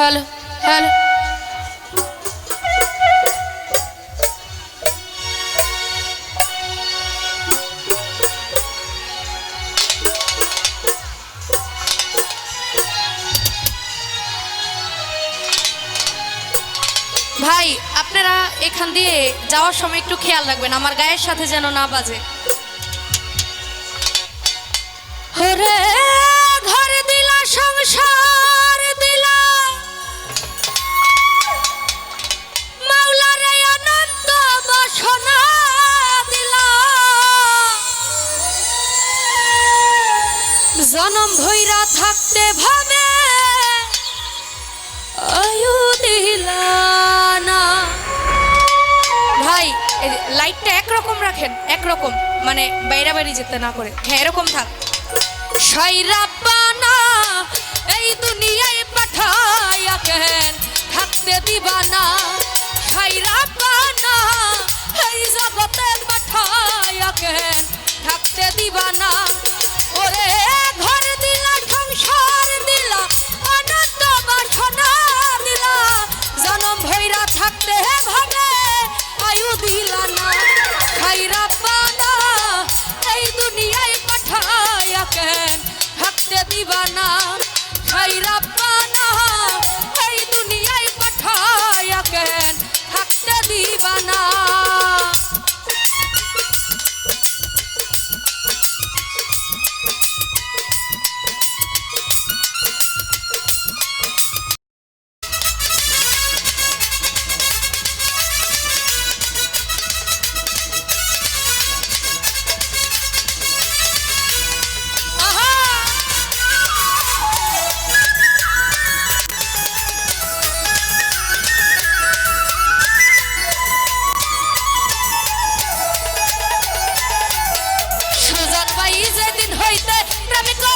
Hello hello ভাই, আপনারা এখান দিয়ে যাওয়ার সময় একটু খেয়াল রাখবেন, আমার গায়ের সাথে যেন না বাজে। ঘরে দিলা সংসার। জনম ভৈরা থাকতে ভাবে আয়ু দিলানা ভাই লাইটটা একরকম রাখেন একরকম মানে বাইরা বাইরে যেতে না করে। হ্যাঁ এরকম থাক। সৈরাব্বানা এই দুনিয়ায় পাঠায় কেন? থাকতে দিবানা। সৈরাব্বানা এই জগতে পাঠাইয়া কেন? থাকতে দিবানা। দিবানা খাইরাপ্পা contra.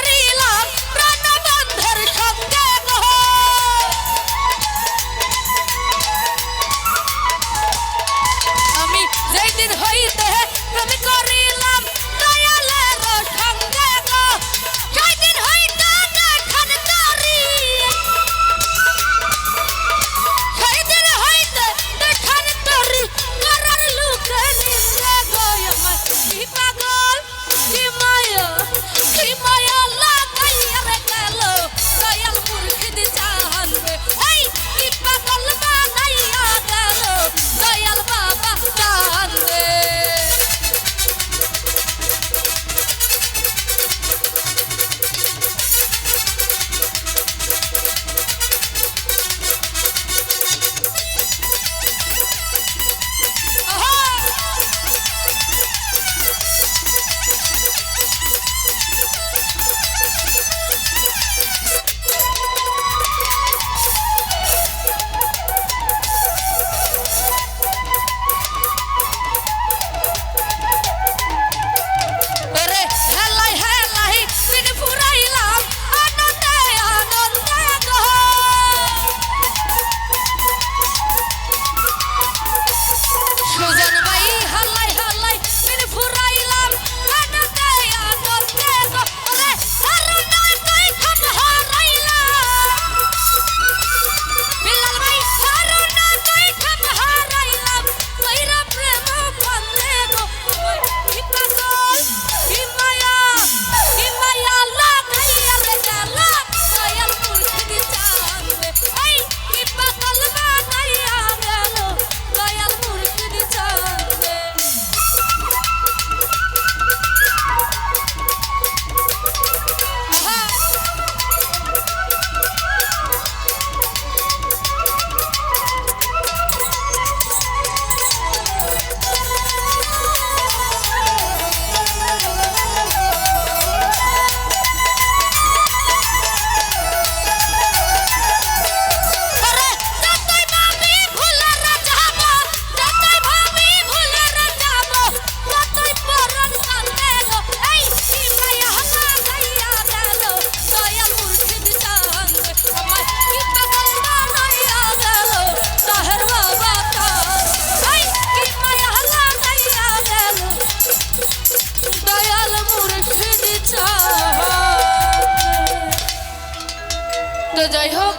তো যাই হোক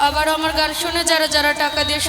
আবার আমার গান শুনে যারা যারা টাকা দিয়ে